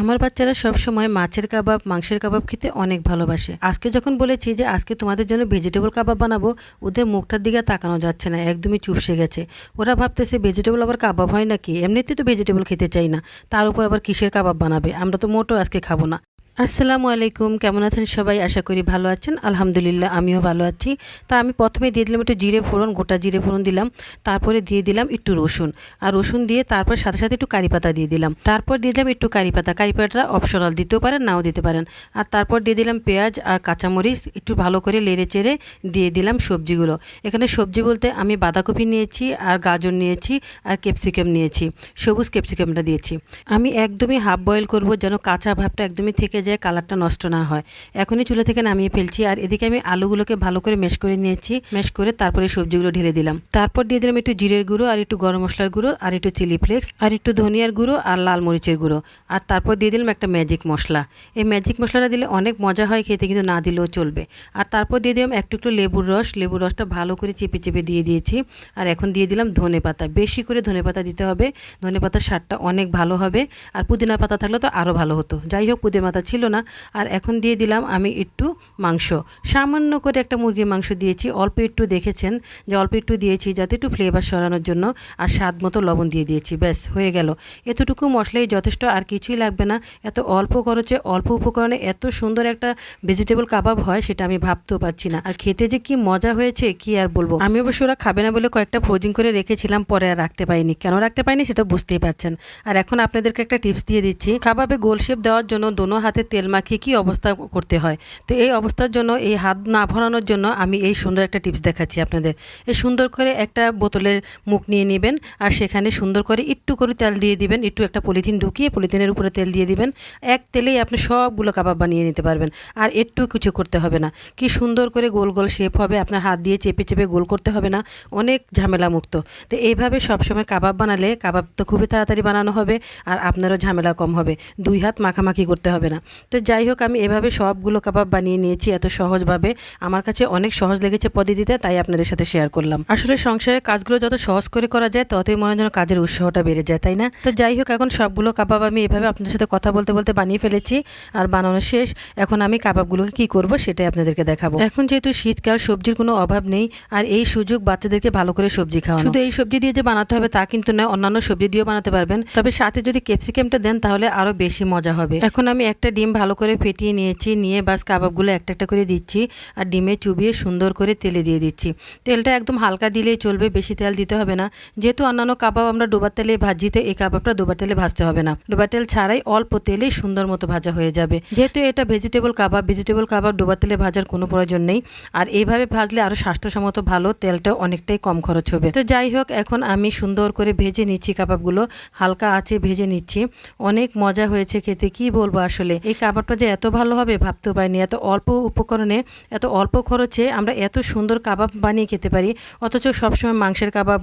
আমার বাচ্চারা সব সময় মাছের কাবাব, মাংসের কাবাব খেতে অনেক ভালোবাসে। আজকে যখন বলেছি যে আজকে তোমাদের জন্য ভেজিটেবল কাবাব বানাবো, ওদের মুখটার দিকে তাকানো যাচ্ছে না, একদমই চুপসে গেছে। ওরা ভাবতেছে ভেজিটেবল আবার কাবাব হয় নাকি? এমনিতে তো ভেজিটেবল খেতে চাই না। তার উপর আবার কিসের কাবাব বানাবে? আমরা তো মোটো আজকে খাব না। আসসালামু আলাইকুম, কেমন আছেন সবাই? আশা করি ভালো আছেন। আলহামদুলিল্লাহ, আমিও ভালো আছি। তা আমি প্রথমে দিয়ে দিলাম একটু জিরে ফোড়ন, গোটা জিরে ফোড়ন দিলাম। তারপরে দিয়ে দিলাম একটু রসুন। আর রসুন দিয়ে তারপর সাথে সাথে একটু কারি পাতা দিয়ে দিলাম। তারপর দিয়ে দিলাম একটু কারি পাতা। কারি পাতাটা অপশনাল দিতেও পারেন, নাও দিতে পারেন। আর তারপর দিয়ে দিলাম পেঁয়াজ আর কাঁচামরিচ, একটু ভালো করে লেড়ে চেড়ে দিয়ে দিলাম সবজিগুলো। এখানে সবজি বলতে আমি বাঁধাকপি নিয়েছি, আর গাজর নিয়েছি, আর ক্যাপসিকাম নিয়েছি। সবুজ ক্যাপসিকামটা দিয়েছি। আমি একদমই হাফ বয়েল করব, যেন কাঁচা ভাবটা একদমই থেকে যায় কালারটা নষ্ট না হয়। এখনই চুলা থেকে নামিয়ে ফেলছি আর এদিকে আমি আলুগুলোকে ভালো করে মেশ করে নিয়েছি। মেশ করে তারপরে সবজিগুলো ঢেলে দিলাম। তারপর দিয়ে দিলাম একটু জিরের গুঁড়ো, আর একটু গরম মশলার গুঁড়ো, আর একটু চিলি ফ্লেক্স, আর একটু ধনিয়ার গুঁড়ো, আর লাল মরিচের গুঁড়ো। আর তারপর দিয়ে দিলাম একটা ম্যাজিক মশলা। এই ম্যাজিক মশলাটা দিলে অনেক মজা হয়, খেতে কিন্তু না দিলেও চলবে। আর তারপর দিয়ে দিলাম একটু একটু লেবুর রস। লেবুর রসটা ভালো করে চেপে চেপে দিয়ে দিয়েছি। আর এখন দিয়ে দিলাম ধনে পাতা। বেশি করে ধনে পাতা দিতে হবে। ধনে পাতার স্বাদটা অনেক ভালো হবে। আর পুদিনা পাতা থাকলে তো আরও ভালো হতো। যাই হোক, পুদিনা পাতা ছিল না। আর এখন দিয়ে দিলাম আমি একটু মাংস। সামান্য করে একটা মুরগির মাংস দিয়েছি। অল্প একটু দেখেছেন যে অল্প একটু দিয়েছি যাতে একটু ফ্লেভার সরানোর জন্য আর স্বাদ মতো লবণ দিয়ে দিয়েছি। ব্যাস, হয়ে গেল। এতটুকু মশলাই যথেষ্ট আর কিছুই লাগবে না। এত অল্প খরচে, অল্প উপকরণে এত সুন্দর একটা ভেজিটেবল কাবাব হয় সেটা আমি ভাবতেও পারছি না। আর খেতে যে কি মজা হয়েছে, কি আর বলব? আমি অবশ্য ওরা খাবে না বলে কয়েকটা ফ্রোজিং করে রেখেছিলাম, পরে আর রাখতে পারিনি। কেন রাখতে পারিনি সেটা বুঝতেই পারছেন। আর এখন আপনাদেরকে একটা টিপস দিয়ে দিচ্ছি। কাবাবে গোল শেপ দেওয়ার জন্য দোনো হাতে তেল মাখিয়ে কি অবস্থা করতে হয়? তো এই অবস্থার জন্য, এই হাত না ভরানোর জন্য আমি এই সুন্দর একটা টিপস দেখাচ্ছি আপনাদের। এই সুন্দর করে একটা বোতলের মুখ নিয়ে নেবেন আর সেখানে সুন্দর করে একটু করে তেল দিয়ে দিবেন। একটু একটা পলিথিন ঢুকিয়ে পলিথিনের উপরে তেল দিয়ে দিবেন। এক তেলেই আপনি সবগুলো কাবাব বানিয়ে নিতে পারবেন। আর একটু কিছু করতে হবে না। কি সুন্দর করে গোল গোল শেপ হবে, আপনার হাত দিয়ে চেপে চেপে গোল করতে হবে না। অনেক ঝামেলা মুক্ত তো এইভাবে সবসময় কাবাব বানালে, কাবাব তো খুবই তাড়াতাড়ি বানানো হবে আর আপনারও ঝামেলা কম হবে। দুই হাত মাখামাখি করতে হবে না। তো যাই হোক, আমি এভাবে সবগুলো কাবাব বানিয়ে নিয়েছি এত সহজভাবে। আমার কাছে অনেক সহজ লেগেছে পদ্ধতিতে, তাই আপনাদের সাথে শেয়ার করলাম। আসলে সংসারের কাজগুলো যত সহজ করে করা যায়, ততই মনে যেন কাজের উৎসাহটা বেড়ে যায়, তাই না? তো যাই হোক, এখন সবগুলো কাবাব আমি এভাবে আপনাদের সাথে কথা বলতে বলতে বানিয়ে ফেলেছি। আর বানানো শেষ, এখন আমি কাবাবগুলোকে কি করব সেটাই আপনাদেরকে দেখাবো। এখন যেহেতু শীতকাল, সবজির কোনো অভাব নেই, আর এই সুযোগ বাচ্চাদেরকে ভালো করে সবজি খাওয়ানো। শুধু এই সবজি দিয়ে যে বানাতে হবে তা কিন্তু নয়, অন্যান্য সবজি দিয়েও বানাতে পারবেন। তবে সাথে যদি ক্যাপসিকামটা দেন, তাহলে আরও বেশি মজা হবে। এখন আমি একটা ডিম ভালো করে ফেটিয়ে নিয়েছি, নিয়ে বাস কাবাবগুলো একটা একটা করে দিচ্ছি আর ডিমে চুবিয়ে সুন্দর করে তেলে দিয়ে দিচ্ছি। তেলটা একদম হালকা দিলেই চলবে, বেশি তেল দিতে হবে না। যেহেতু অন্যান্য কাবাব আমরা ডোবার তেলে ভাজিতে এই কাবাবটা ডোবার তেলে ভাজতে হবে না। ডোবার তেল ছাড়াই অল্প তেলেই সুন্দর মতো ভাজা হয়ে যাবে। যেহেতু এটা ভেজিটেবল কাবাব ভেজিটেবল কাবাব ডোবার তেলে ভাজার কোনো প্রয়োজন নেই। আর এইভাবে ভাজলে আরও স্বাস্থ্যসম্মত, ভালো, তেলটাও অনেকটাই কম খরচ হবে। তো যাই হোক, এখন আমি সুন্দর করে ভেজে নিচ্ছি কাবাবগুলো। হালকা আছে ভেজে নিচ্ছি। অনেক মজা হয়েছে খেতে, কি বলব আসলে? এই কাবাবটা যে এত ভালো হবে ভাবতেও পারিনি। এত অল্প উপকরণে, এত অল্প খরচে আমরা এত সুন্দর কাবাব বানিয়ে খেতে পারি। অথচ সবসময় মাংসের কাবাব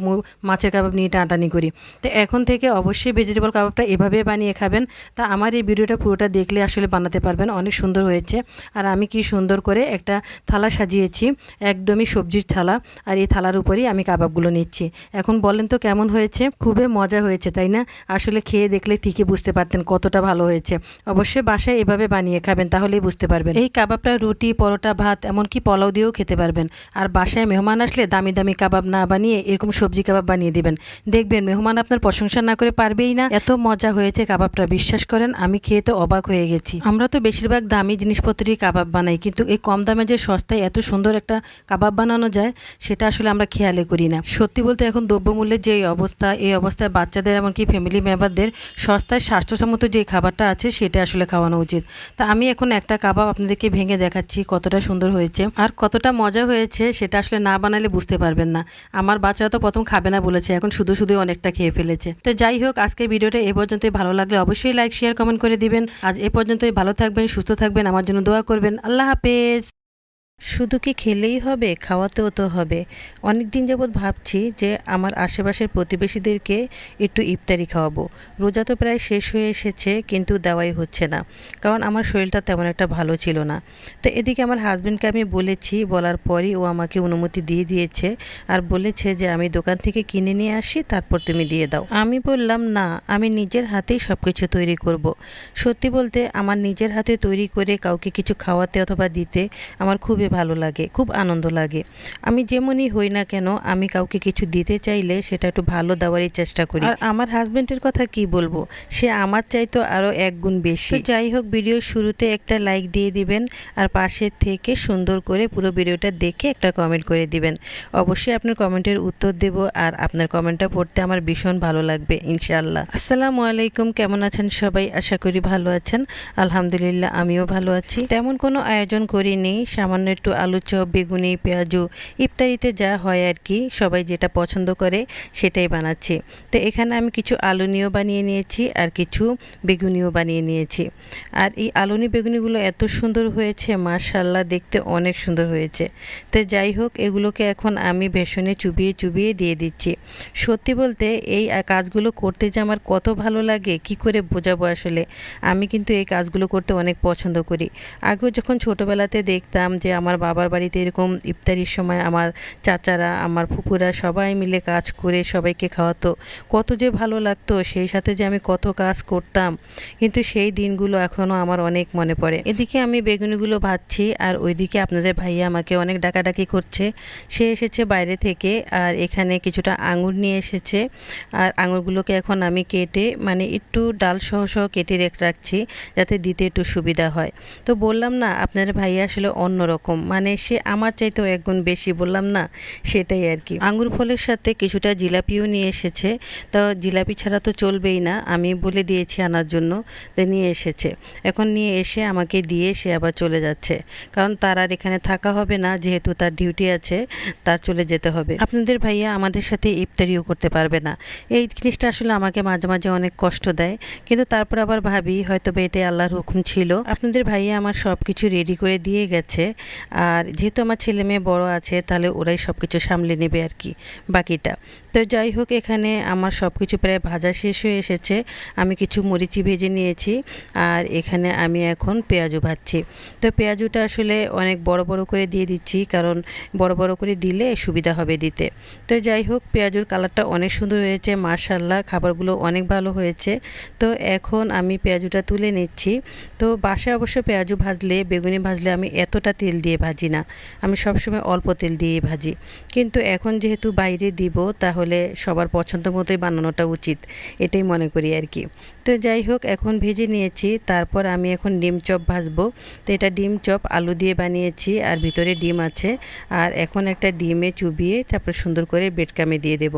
মাছের কাবাব নিয়ে টানাটানি করি। তো এখন থেকে অবশ্যই ভেজিটেবল কাবাবটা এভাবে বানিয়ে খাবেন। তা আমার এই ভিডিওটা পুরোটা দেখলে আসলে বানাতে পারবেন। অনেক সুন্দর হয়েছে। আর আমি কি সুন্দর করে একটা থালা সাজিয়েছি, একদমই সবজির থালা। আর এই থালার উপরেই আমি কাবাবগুলো নিচ্ছি। এখন বলেন তো কেমন হয়েছে? খুবই মজা হয়েছে, তাই না? আসলে খেয়ে দেখলে ঠিকই বুঝতে পারতেন কতটা ভালো হয়েছে। অবশ্যই বাসায় এভাবে বানিয়ে খাবেন তাহলেই বুঝতে পারবেন। এই কাবাবটা রুটি, পরোটা, ভাত, এমনকি পোলাও দিয়েও খেতে পারবেন। আর বাসায় মেহমান আসলে দামি দামি কাবাব না বানিয়ে এরকম সবজি কাবাব বানিয়ে দিবেন। দেখবেন মেহমান আপনার প্রশংসা না করে পারবেই না। এত মজা হয়েছে কাবাবটা, বিশ্বাস করেন, আমি খেয়ে তো অবাক হয়ে গেছি। আমরা তো বেশিরভাগ দামি জিনিসপত্রই কাবাব বানাই, কিন্তু এই কম দামে যে সস্তায় এত সুন্দর একটা কাবাব বানানো যায়, সেটা আসলে আমরা খেয়ালে করি না। সত্যি বলতে এখন দ্রব্যমূল্যের যে অবস্থা, এই অবস্থায় বাচ্চাদের এমনকি ফ্যামিলি মেম্বারদের সস্তায় স্বাস্থ্যসম্মত যে খাবারটা আছে, সেটা আসলে খাওয়ানো উচিত। তা আমি এখন একটা কাবাব আপনাদেরকে ভেঙে দেখাচ্ছি কতটা সুন্দর হয়েছে। আর কতটা মজা হয়েছে সেটা আসলে না বানালে বুঝতে পারবেন না। আমার বাচ্চারা তো প্রথম খাবে না বলেছে, এখন শুধু শুধু অনেকটা খেয়ে ফেলেছে। তো যাই হোক, আজকে ভিডিওটা এ পর্যন্তই ভালো লাগলে অবশ্যই লাইক শেয়ার কমেন্ট করে দিবেন। আজ এ পর্যন্তই ভালো থাকবেন, সুস্থ থাকবেন, আমার জন্য দোয়া করবেন। আল্লাহ হাফেজ। শুধু কি খেলেই হবে? খাওয়াতেও তো হবে। অনেক দিন যাবৎ ভাবছি যে আমার আশেপাশের প্রতিবেশীদেরকে একটু ইফতারি খাওয়াবো। রোজা তো প্রায় শেষ হয়ে এসেছে, কিন্তু দেওয়াই হচ্ছে না। কারণ আমার শরীরটা তেমন একটা ভালো ছিল না। তো এদিকে আমার হাজব্যান্ডকে আমি বলেছি, বলার পরই ও আমাকে অনুমতি দিয়ে দিয়েছে আর বলেছে যে আমি দোকান থেকে কিনে নিয়ে আসি, তারপর তুমি দিয়ে দাও। আমি বললাম, না, আমি নিজের হাতেই সব কিছু তৈরি করব। সত্যি বলতে আমার নিজের হাতে তৈরি করে কাউকে কিছু খাওয়াতে অথবা দিতে আমার খুবই ভালো লাগে খুব আনন্দ লাগে। আমি যেমনই হই না কেন আমি কাউকে কিছু দিতে চাইলে সেটা একটু ভালো দেওয়ারই চেষ্টা করি। আর আমার হাজব্যান্ডের কথা কি বলব? সে আমার চাইতো আরও এক গুণ বেশি। যাই হোক ভিডিওর শুরুতে একটা লাইক দিয়ে দিবেন আর পাশের থেকে সুন্দর করে পুরো ভিডিওটা দেখে একটা কমেন্ট করে দিবেন। অবশ্যই আপনার কমেন্টের উত্তর দেব আর আপনার কমেন্টটা পড়তে আমার ভীষণ ভালো লাগবে ইনশাআল্লাহ। আসসালামু আলাইকুম কেমন আছেন সবাই? আশা করি ভালো আছেন। আলহামদুলিল্লাহ আমিও ভালো আছি। তেমন কোনো আয়োজন করিনি সামান্য একটু আলু চপ, বেগুনি, পেঁয়াজু ইফতারিতে যা হয় আর কি, সবাই যেটা পছন্দ করে সেটাই বানাচ্ছি। তো এখানে আমি কিছু আলুনিও বানিয়ে নিয়েছি আর কিছু বেগুনিও বানিয়ে নিয়েছি। আর এই আলুনি বেগুনিগুলো এত সুন্দর হয়েছে মাশাল্লাহ দেখতে অনেক সুন্দর হয়েছে। তো যাই হোক, এগুলোকে এখন আমি বেসনে চুবিয়ে চুবিয়ে দিয়ে দিচ্ছি। সত্যি বলতে এই কাজগুলো করতে যে আমার কত ভালো লাগে, কি করে বোঝাবো আসলে? আমি কিন্তু এই কাজগুলো করতে অনেক পছন্দ করি। আগেও যখন ছোটোবেলাতে দেখতাম যে আমার বাবার বাড়িতে এরকম ইফতারির সময় আমার চাচারা, আমার ফুপুরা সবাই মিলে কাজ করে সবাইকে খাওয়াতো। কত যে ভালো লাগতো, সেই সাথে যে আমি কত কাজ করতাম। কিন্তু সেই দিনগুলো এখনও আমার অনেক মনে পড়ে। এদিকে আমি বেগুনিগুলো ভাজছি আর ওইদিকে আপনাদের ভাইয়া আমাকে অনেক ডাকাডাকি করছে। সে এসেছে বাইরে থেকে আর এখানে কিছুটা আঙুর নিয়ে এসেছে। আর আঙুরগুলোকে এখন আমি কেটে মানে একটু ডাল সহ সহ কেটে রেখে রাখছি যাতে দিতে একটু সুবিধা হয়। তো বললাম না আপনার ভাইয়া আসলে অন্যরকম। মানে সে আমার চাইতেও একগুণ বেশি বললাম না, সেটাই আর কি। আঙ্গুর ফলের সাথে কিছুটা জিলাপিও নিয়ে এসেছে। তো জিলাপি ছাড়া তো চলবেই না, আমি বলে দিয়েছি আনার জন্য, তো নিয়ে এসেছে। এখন নিয়ে এসে আমাকে দিয়ে সে আবার চলে যাচ্ছে। কারণ তার আর এখানে থাকা হবে না, যেহেতু তার ডিউটি আছে, তার চলে যেতে হবে। আপনাদের ভাইয়া আমাদের সাথে ইফতারিও করতে পারবে না। এই জিনিসটা আসলে আমাকে মাঝে মাঝে অনেক কষ্ট দেয়। কিন্তু তারপর আবার ভাবি হয়তো বা এটাই আল্লাহর হুকুম ছিল। আপনাদের ভাইয়া আমার সব কিছু রেডি করে দিয়ে গেছে। আর যেহেতু আমার ছেলে মেয়ে বড় আছে, তাহলে ওরাই সব কিছু সামলে নেবে আর কি, বাকিটা। তো যাই হোক, এখানে আমার সব কিছু প্রায় ভাজা শেষ হয়ে এসেছে। আমি কিছু মরিচি ভেজে নিয়েছি আর এখানে আমি এখন পেঁয়াজু ভাজছি। তো পেঁয়াজুটা আসলে অনেক বড় বড় করে দিয়ে দিচ্ছি, কারণ বড় বড় করে দিলে সুবিধা হবে দিতে। তো যাই হোক, পেঁয়াজুর কালারটা অনেক সুন্দর হয়েছে মাশাল্লাহ খাবারগুলো অনেক ভালো হয়েছে। তো এখন আমি পেঁয়াজুটা তুলে নিচ্ছি। তো বাসায় অবশ্য পেঁয়াজু ভাজলে, বেগুনি ভাজলে আমি এতটা তেল দিয়ে ভাজি না। আমি সবসময় অল্প তেল দিয়ে ভাজি। কিন্তু এখন যেহেতু বাইরে দিব, তাহলে সবার পছন্দ মতোই বানানোটা উচিত, এটাই মনে করি আর কি। তো যাই হোক, এখন ভেজে নিয়েছি, তারপর আমি এখন ডিম চপ ভাজবো। তো এটা ডিম চপ, আলু দিয়ে বানিয়েছি, আর ভিতরে ডিম আছে। আর এখন একটা ডিমে চুবিয়ে তারপর সুন্দর করে বেডকামে দিয়ে দেব।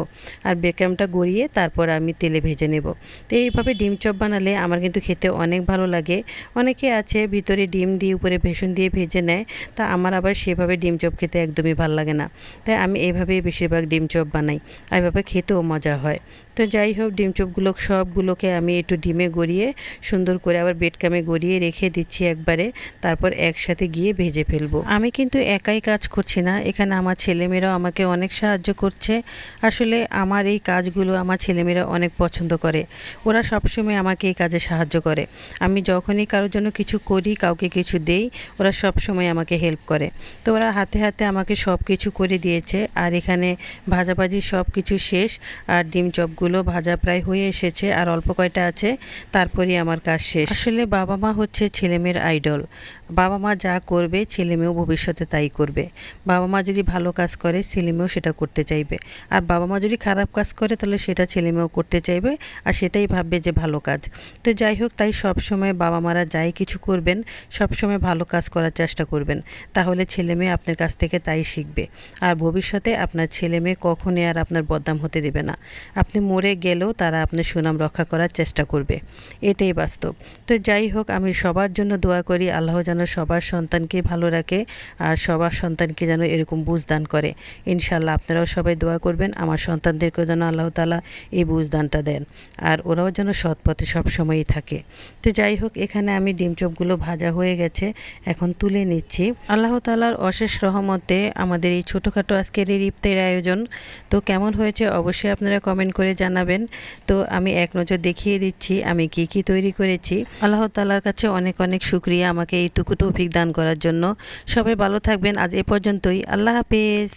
আর বেডকামটা গড়িয়ে তারপর আমি তেলে ভেজে নেব। তো এইভাবে ডিম চপ বানালে আমার কিন্তু খেতে অনেক ভালো লাগে। অনেকে আছে ভিতরে ডিম দিয়ে, উপরে ভেষণ দিয়ে ভেজে নেয়। তা আমার আবার সেভাবে ডিম চপ খেতে একদমই ভালো লাগে না। তাই আমি এভাবেই বেশিরভাগ ডিম চপ বানাই। আর এভাবে খেতেও মজা হয়। তো যাই হোক, ডিম চপগুলো সবগুলোকে আমি একটু ডিমে গড়িয়ে, সুন্দর করে আবার বেডকামে গড়িয়ে রেখে দিচ্ছি একবারে। তারপর একসাথে গিয়ে ভেজে ফেলব। আমি কিন্তু একাই কাজ করছি না। এখানে আমার ছেলেমেয়েরাও আমাকে অনেক সাহায্য করছে। আসলে আমার এই কাজগুলো আমার ছেলেমেয়েরা অনেক পছন্দ করে। ওরা সবসময় আমাকে এই কাজে সাহায্য করে। আমি যখনই কারোর জন্য কিছু করি, কাউকে কিছু দেই, ওরা সব সময় আমাকে হেল্প করে। তো ওরা হাতে হাতে আমাকে সব কিছু করে দিয়েছে। আর এখানে ভাজাভাজি সব কিছু শেষ। আর ডিম চপগুলো ভাজা প্রায় হয়ে এসেছে আর অল্প কয়টা আছে, তারপরেই আমার কাজ শেষ। আসলে বাবা মা হচ্ছে ছেলেমেয়ের আইডল। বাবা মা যা করবে, ছেলেমেয়েও ভবিষ্যতে তাই করবে। বাবা মা যদি ভালো কাজ করে, ছেলেমেয়েও সেটা করতে চাইবে। আর বাবা মা যদি খারাপ কাজ করে, তাহলে সেটা ছেলেমেয়েও করতে চাইবে আর সেটাই ভাববে যে ভালো কাজ। তো যাই হোক, তাই সব সময় বাবা মারা যাই কিছু করবেন সব সময় ভালো কাজ করার চেষ্টা করবেন। তাহলে ছেলে মেয়ে আপনার কাছ থেকে তাই শিখবে। আর ভবিষ্যতে আপনার ছেলে মেয়ে কখনই আর আপনার বদনাম হতে দেবে না। আপনি মরে গেলেও তারা আপনার সুনাম রক্ষা করার চেষ্টা করবে। এটাই বাস্তব। তো যাই হোক, আমি সবার জন্য দোয়া করি, আল্লাহ যেন সবার সন্তানকে ভালো রাখে আর সবার সন্তানকে যেন এরকম বুঝ দান করে। ইনশাল্লাহ আপনারাও সবাই দোয়া করবেন, আমার সন্তানদেরকেও যেন আল্লাহ তালা এই বুঝ দানটা দেন আর ওরাও যেন সৎ পথে সবসময়ই থাকে। তো যাই হোক, এখানে আমি ডিম চপগুলো ভাজা হয়ে গেছে, এখন তুলে নিচ্ছি। আল্লাহ তালার অশেষ রহমতে আমাদের এই ছোটোখাটো আজকের এই ইফতারের আয়োজন। তো কেমন হয়েছে অবশ্যই আপনারা কমেন্ট করে জানাবেন। তো আমি এক নজর দেখিয়ে দিচ্ছি, আমি কি কি তৈরি করেছি। আল্লাহ তালার কাছে অনেক অনেক শুক্রিয়া আমাকে এইটুকু তৌফিক দান করার জন্য। সবাই ভালো থাকবেন, আজ এ পর্যন্তই। আল্লাহ হাফেজ।